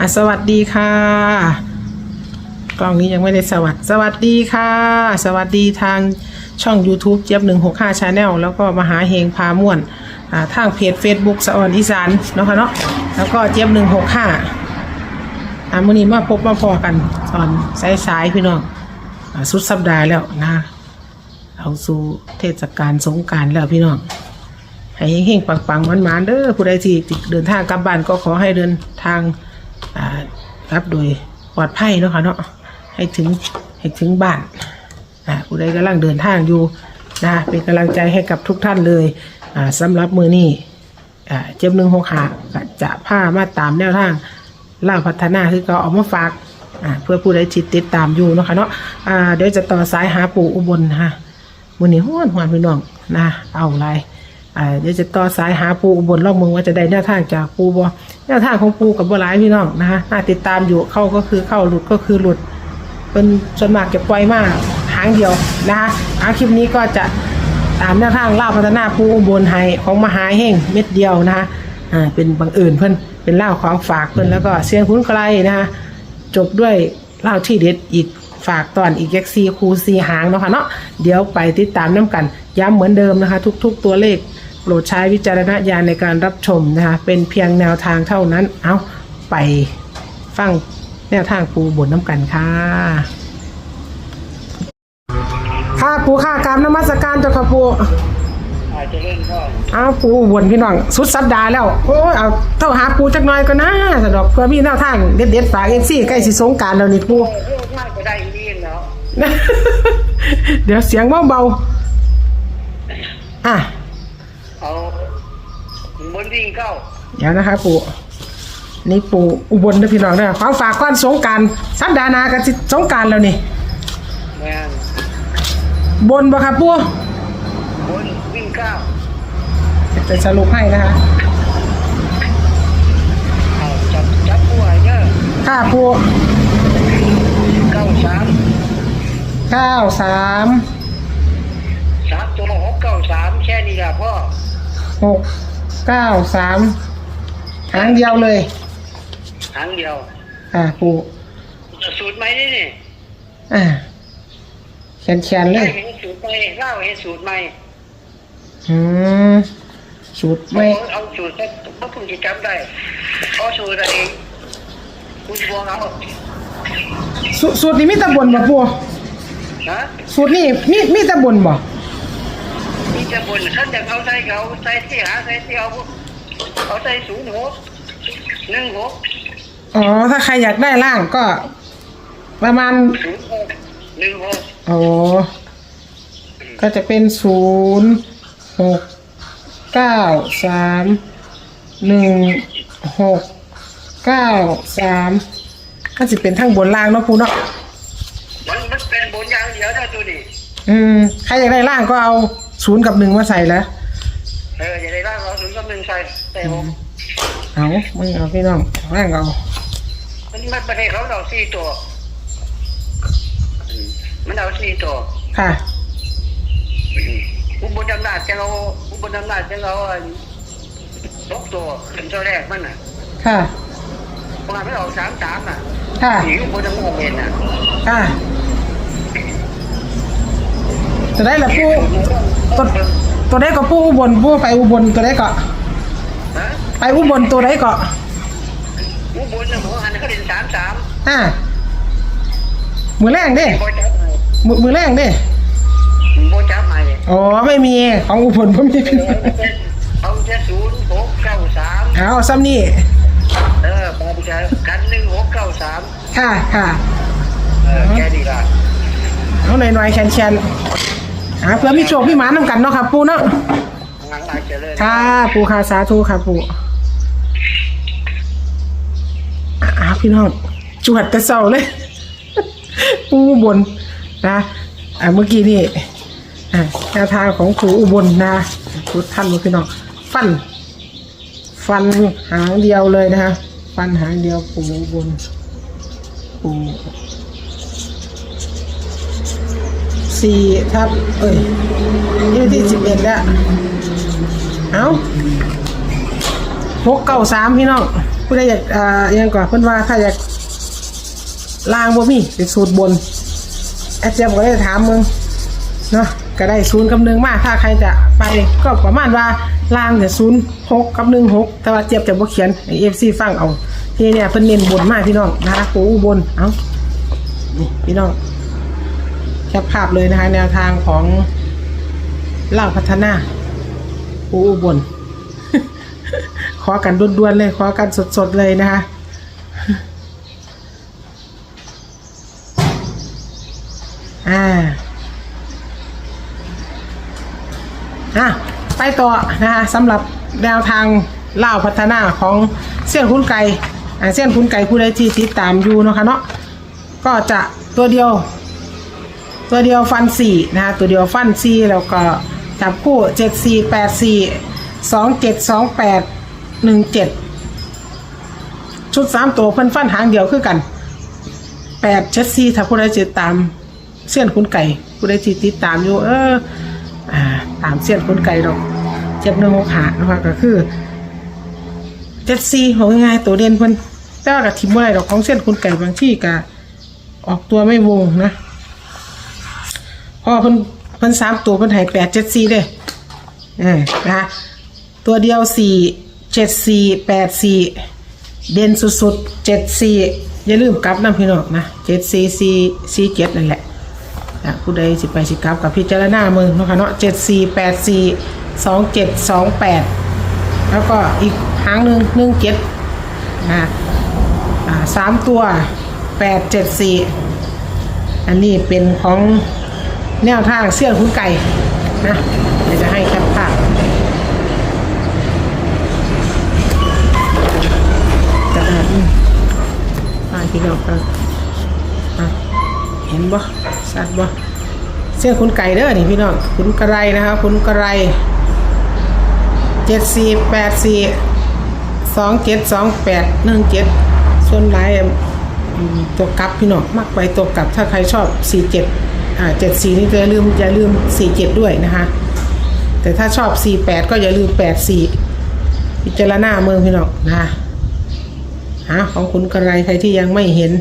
อะสวัสดีค่ะ กล้องนี้ยังไม่ได้สวัสดีสวัสดีค่ะ สวัสดีทางช่อง YouTube เจี๊ยบ165 Channel แล้วก็มหาเฮงพาม่วนอ่าทางเพจ Facebook สะออนอีสานเนาะค่ะเนาะแล้วก็เจี๊ยบ165อ่ามื้อนี้มาพบมาพอกันตอนสายๆพี่น้องอ่าสุดสัปดาห์แล้วนะเอาสู่เทศกาลสงกรารแล้วพี่น้องให้เฮงๆปังๆมันๆเด้อผู้ใดที่เดินทางกลับบ้านก็ขอให้เดินทาง รับโดยปลอดภัยเนาะค่ะเนาะให้ถึงให้ถึงบ้านอ่าผู้ใดกำลังเดินทางอยู่นะเป็นกำลังใจให้กับทุกท่านเลยสำหรับมือนี้อ่เจ็บหนึ่งหกหาจะพามาตามแนวทางล่าพัฒนาคือก็เอามาฝากเพื่อผู้ใดที่ติดตามอยู่เนาะค่ะเนาะเดี๋ยวจะต่อสายหาปู่อุบลนะคะมือนี้ห้วนหวนพี่น้องนะเอาอะไร อ่าเดี๋ยวจะต่อสายหาปูอุบลรอบเมืองว่าจะได้แนวทางจากปูบ่แนวทางของปูกับบ่หลายพี่น้องนะคะน่าติดตามอยู่เข้าก็คือเข้าหลุดก็คือหลุดเป็นส่วนมากจะปล่อยมากหางเดียวนะคะอาคลิปนี้ก็จะตามแนวทางเล่าพัฒนาปูอุบลให้ของมหาเฮงเม็ดเดียวนะคะอ่าเป็นบังเอิญเพิ่อนเป็นเล่าของฝากเพิ่อนแล้วก็เสียงคุ้นไกลนะคะจบด้วยเล่าที่เด็ดอีกฝากตอนอีกแยกซีคูซีหางเนาะค่ะเนาะเดี๋ยวไปติดตามน้ำกันย้ำเหมือนเดิมนะคะ ทุก ๆ ตัวเลข โปรดใช้วิจารณญาณในการรับชมนะคะเป็นเพียงแนวทางเท่านั้น เอาไปฟังแนวทางปูบนน้ำกันค่ะ ค่ะปูค่ะกรรมนมัสการเจ้าค่ะปูอาจจะเล่นก็อ้าปูบนพี่น้องสุดสัปดาห์แล้วโอ้ยเอาเท่าหาปูจักหน่อยก็นะสะดอกเพื่อมีแนวทางเด็ดๆฝากเอฟซีใกล้สิสงกรารแล้วนี่ปูเรื่องมากก็ได้ดีแล้ว เดี๋ยวเสียงเบาๆอะ วิ่งเก้าเดี๋ยวนะคะปู่นี่ปู่อุบลนะพี่น้องนะความฝากก้อนสงกรารสัปดาห์หนากับสงกรารแล้วนี่แม่นบนบ่ครับปู่บนวิ่งเก้าจะสรุปให้นะคะเอาจับจับผู้ใหญ่เนอะค่าปู่เก้าสามเก้าสามสามตัวหกเก้าสามแค่นี้ละพ่อหก เก้าสามหางเดียวเลยหางเดียวอ่าปู่จะสูตรไหมนี่นี่อ่าแขนแขนๆเลเล่ยเห็นสูตรไหมเล่าเห็นสูตรไหมอืมสูตรไม่เอาเอาสูตรเพราะคุณจะจำได้เอาสูตรเองคุณบวงเอาสูสูตรนี้มีแตะบนบ่ปู่ฮะสูตรนี้มีมีแตะบนบ่นี่ จะบนขั้นจากเอาใส่เขาใส่ที่หาใส่ที่เอาเอาใส่ศูนย์หกหนึ่งหกอ๋อ ถ้าใครอยากได้ล่างก็ ประมาณศูนย์หกหนึ่งหกอ๋อก็จะเป็นศูนย์หกเก้าสามหนึ่งหกเก้าสามก็จะเป็นทั้งบนล่างเนาะปูเนาะมันมันเป็นบนอย่างเดียวนะตัวนี้อืม ใครอยากได้ล่างก็เอา ศูนย์กับหนึ่งมาใส่แล้วเอออย่าได้ร่างเราศูนย์กับหนึ่งใส่ใส่หกเอามึงเอาพี่น้องล่างเอามันมันไม่ให้เขาเราสี่ตัวอืมมันเอาสี่ตัว ค่ะอืมอุบลอำนาจจะเอาอุบลอำนาจจะเอาอันสองตัวเป็นตัวแรกมันน่ะ ค่ะเพราะว่าไม่เอาสามสามน่ะค่ะหนีอุบลอำนาจเห็นน่ะ ค่ะ จะได้ละปูตัวตัวได้ก็ปูอุบลปูไปอุบลตัวได้ก็ฮะไปอุบลตัวได้ก็อุบลเนี่ยหมอหันเขาเรียนสามสามอ่ามือแรงเด้โบจับให้มือมือแรงเด้โบจับให้อ๋อไม่มีของอุบลผมมีพี่น้องเอาจะศูนย์หกเก้าสามเอาซ้ำนี่เออปาปิกากันหนึ่งหกเก้าสามค่ะค่ะเออแค่นี้ละเอาหน่อยหน่อยๆแคนแคนๆ อ่าเพื่อมีโชคพี่หมานำกันเนาะค่ะปูเนาะงานอาจจะเลิศค่ะปูค่ะสาธุค่ะปูอ่าพี่น้องจวดแต่เศร้าเลย ปูอุบลนะอ่าเมื่อกี้นี่อ่าแนวทางของปูอุบลนะทุกท่านพี่น้องฟัน ฟันหางเดียวเลยนะคะฟันหางเดียวปูอุบลปู สี่ทับเอ้ยยี่ที่สิบเอ็ดแล้ว เอาหกเก้าสามพี่น้องผู้ใดอยากอ่ายังก่อนเพิ่นว่าถ้าอยากล่างบ่มีเป็นสูตรบนแอดเจี๊ยบก็ได้ถามมึงเนาะก็ได้ศูนย์กับหนึ่งมาถ้าใครจะไปก็ประมาณว่าล่างเนี่ยศูนย์หกกับหนึ่งหกแต่ว่าเจี๊ยบจะบ่เขียนเอฟซีฟังเอาทีเนี่ยเพิ่นเน้นบนมากพี่น้องนะคะปูอุบลเอ้านี่พี่น้อง แคปภาพเลยนะคะแนวทางของเล่าพัฒนาปูอุบลขอกันด่วนๆเลย ขอกันสดๆเลยนะคะอ่าอะไปต่อนะคะสำหรับแนวทางเล่าพัฒนาของเส้ยนคุณไก่เส้ยนคุณไก่ผู้ใดที่ติดตามอยู่นะคะเนาะก็จะตัวเดียว ตัวเดียวฟันสี่นะคะตัวเดียวฟันสี่แล้วก็จับคู่เจ็ดสี่แปดสี่สองเจ็ดสองแปดหนึ่งเจ็ดชุดสามตัวเพิ่นฟันหางเดียวคือกันแปดเจ็ดสี่ถ้าผู้ใดติดตามเส้ยนคุณไก่ผู้ใดทีติดตามอยู่เอออ่าตามเส้ยนคุณไก่ดอกเจ็บเนื้อหกหานะคะก็คือเจ็ดสี่ของง่ายๆตัวเด่นเพิ่นแต่ว่ากับทีมอะไรดอกของเส้นคุณไก่บางที่ก็ออกตัวไม่วงนะ พอเพิ่นเพิ่นสามตัวเพิ่นใหายแปดเจ็ดสี่เด้เออนะคะตัวเดียวสี่เจ็ดสี่แปดสี่เด่นสุดๆเจ็ดสี่อย่าลืมกลับน้ำพี่น้องนะเจ็ดสี่สี่สี่เจ็ดนั่นแหละนะผู้ใดสิไปสิกลับกับพิจารณาเมืองเนาะค่ะเนาะเจ็ดสี่แปดสี่สองเจ็ดสองแปดแล้วก็อีกหางหนึ่งหนึ่งเจ็ดนะอ่าสามตัวแปดเจ็ดสี่อันนี้เป็นของ แนวทางเสี่ยงคุณไก่นะเดี๋ยวจะให้แคปภาพกระดาษนี่อ่าพี่น้องกันเห็นบ่สัตว์บ่เสี่ยงคุณไก่เด้อนี่พี่น้องคุณกระไรนะคะคุณกระไรเจ็ดสี่แปดสี่สองเจ็ดสองแปดหนึ่งเจ็ดส่วนหลายตัวกลับพี่น้องมากไปตัวกลับถ้าใครชอบ47 อ่า74นี่ก็อย่าลืมอย่าลืม47ด้วยนะคะ แต่ถ้าชอบ48ก็อย่าลืม84พิจารณาเมืองพี่น้องนะคะหาของคุณกระไรใครที่ยังไม่เห็น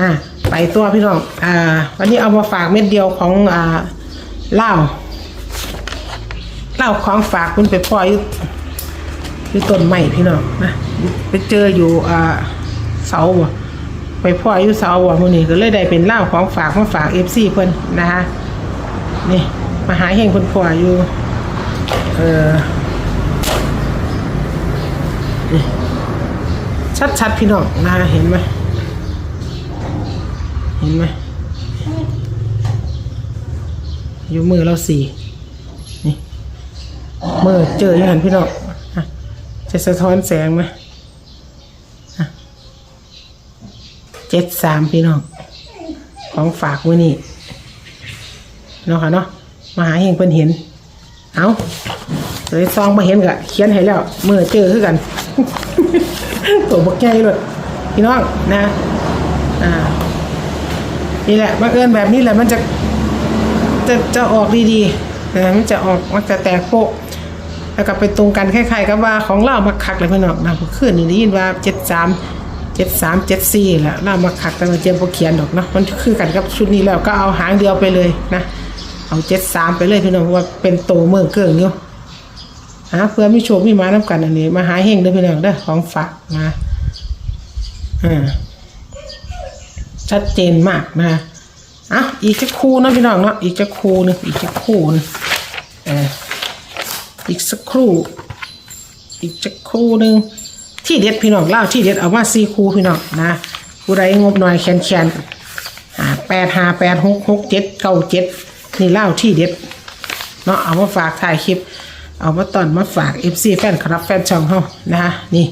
อ่าไปตัวพี่น้อง อ่า วันนี้เอามาฝากเม็ดเดียวของอ่าเหล้าเหล้าของฝากคุณไปพ่ออยู่อยู่ต้นไม้พี่น้องนะไปเจออยู่อ่าเสาบ่ ไปพ่ออายู่เสาบ่มื้อนี้ก็เลยได้เป็นเล้าของฝากมาฝาก FC เพิ่นนะคะนี่มาหาเฮงเพิ่นพ่ออยู่เออนี่ชัดๆพี่น้องนะคะเห็นไหมเห็นไหมอยู่มือเราสี่นี่มือเจออยู่หันพี่น้องจะสะท้อนแสงไหม เจ็ดสามพี่น้อง ของฝากมือนี่เนาะค่ะเนาะมาหาเฮงเพิ่นเห็น เอาเลยซองมาเห็นกะเขียนให้แล้วเมื่อเจอคือกัน ตัวบกใหญ่เลยพี่น้องนะ อ่า นี่แหละบังเอิญแบบนี้แหละมันจะจะจะออกดีๆนะมันจะออกมันจะแตกโปะแล้วก็ไปตรงกันคล้ายๆกับว่าของเรามาคักเลยพี่น้องนะขึ้นนี่ได้ยินว่าเจ็ดสาม เจ็ดสามเจ็ดสี่แหละเรามาคักแต่มาเจียมพวเขียนดอกเนาะมันคือกันกับชุดนี้แล้วก็เอาหางเดียวไปเลยนะเอาเจ็ดสามไปเลยพี่น้องเพราะว่าเป็นโตเมืองเกิงอยู่ฮะเพื่อมีโชคมีมาน้ำกันอันนี้ มาหาเฮงเด้อพี่น้องเด้อของฝากมาอ่าชัดเจนมากนะอะอีกจะคู่นะพี่น้องเนาะอีกจะคู่นึงอีกจะคู่นึงอออีกสักครู่ อีกจะคู่นึง ที่เด็ดพี่น้องเล่าที่เด็ดเอามาสี่คู่พี่น้องนะผู้ใดงบหน่อยแคนแคนอ่าแปดห้าแปดหกหกเจ็ดเก้าเจ็ดนี่เล่าที่เด็ดเนาะเอามาฝากถ่ายคลิป เอามาตอนมาฝากเอฟซีแฟนครับแฟนช่องเขานะคะนี่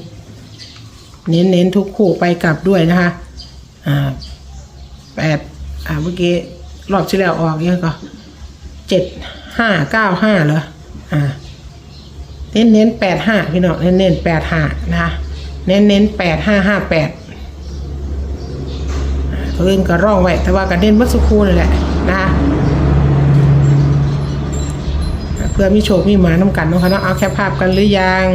เน้นเน้นทุกคู่ไปกลับด้วยนะคะอ่าแปดอ่าเมื่อกี้รอบที่แล้วออกเยอะก็เจ็ดห้าเก้าห้าเหรออ่า เน้นเน้นแปดห้าพี่น้องเน้นเน้นแปดห้านะคะเน้นเน้นแปดห้าห้าแปดตัวอื่นก็ร่องไว้แต่ว่ากันเน้นมัสุคูนั่แหละนะคะเพื่อมีโชคมีหมาน้ำกันนะคะเนาะเอาแค่ภาพกันหรือยัง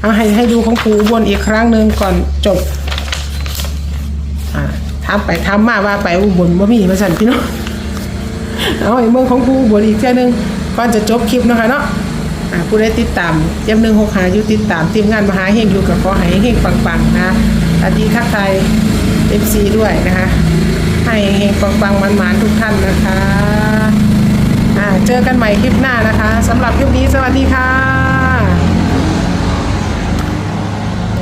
เอาให้ให้ดูของปูบนอีกครั้งหนึ่งก่อนจบทำไปทำมาว่าไปอุบลว่มีมาสั่นพี่เนาะเอาไอ้เมืองของปูบนอีกแค่นึงก่อนจะจบคลิปนะคะเนาะ อ่าผู้ได้ติดตามเยี่ยมหนึ่งหกหาอยู่ติดตามทีมงานมหาเฮงอยู่กับขอให้เฮงปังๆนะสวัสดีทักทายเอฟซีด้วยนะคะ ให้เฮงปังๆมันๆทุกท่านนะคะอ่าเจอกันใหม่คลิปหน้านะคะสำหรับคลิปนี้สวัสดีค่ะ